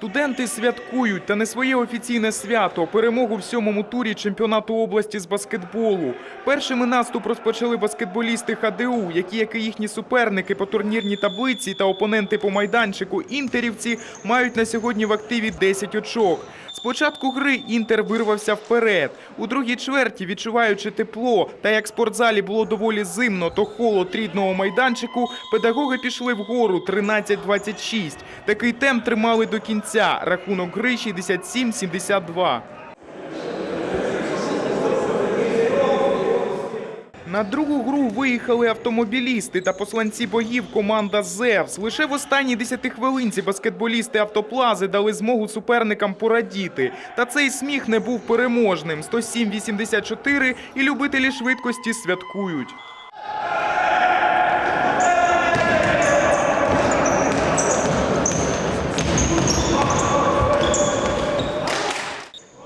Студенти святкують та не своє офіційне свято перемогу в сьомому турі чемпіонату області з баскетболу. Першими наступ розпочали баскетболісти ХДУ, які, як і їхні суперники по турнірній таблиці та опоненти по майданчику інтерівці, мають на сьогодні в активі 10 очок. З початку гри Інтер вирвався вперед. У другій чверті, відчуваючи тепло, та як в спортзалі було доволі зимно, то холод рідного майданчику, педагоги пішли вгору 13-26. Такий темп тримали до кінця. Рахунок гри 67-72. На другу гру виїхали автомобілісти та посланці боїв команда «Зевс». Лише в останній десятихвилинці баскетболісти автоплази дали змогу суперникам порадіти. Та цей сміх не був переможним. 107-84 і любителі швидкості святкують.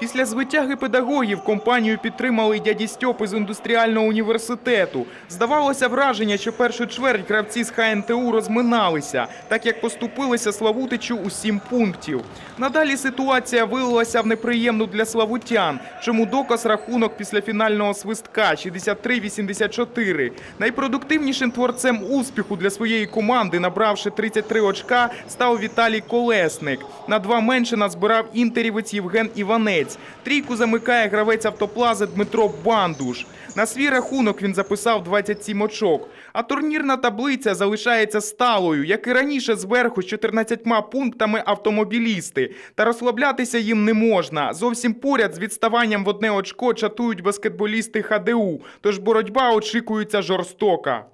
Після звитяги педагогів компанію підтримали дяді Стьопи з індустріального університету. Здавалося враження, що першу чверть гравці з ХНТУ розминалися, так як поступилися Славутичу у сім пунктів. Надалі ситуація вилилася в неприємну для славутян, чому доказ рахунок після фінального свистка 63-84. Найпродуктивнішим творцем успіху для своєї команди, набравши 33 очка, став Віталій Колесник. На два менше назбирав інтерівець Євген Іванець. Трійку замикає гравець автоплази Дмитро Бандуш. На свій рахунок він записав 27 очок. А турнірна таблиця залишається сталою, як і раніше зверху з 14 пунктами автомобілісти. Та розслаблятися їм не можна. Зовсім поряд з відставанням в одне очко чатують баскетболісти ХДУ. Тож боротьба очікується жорстока.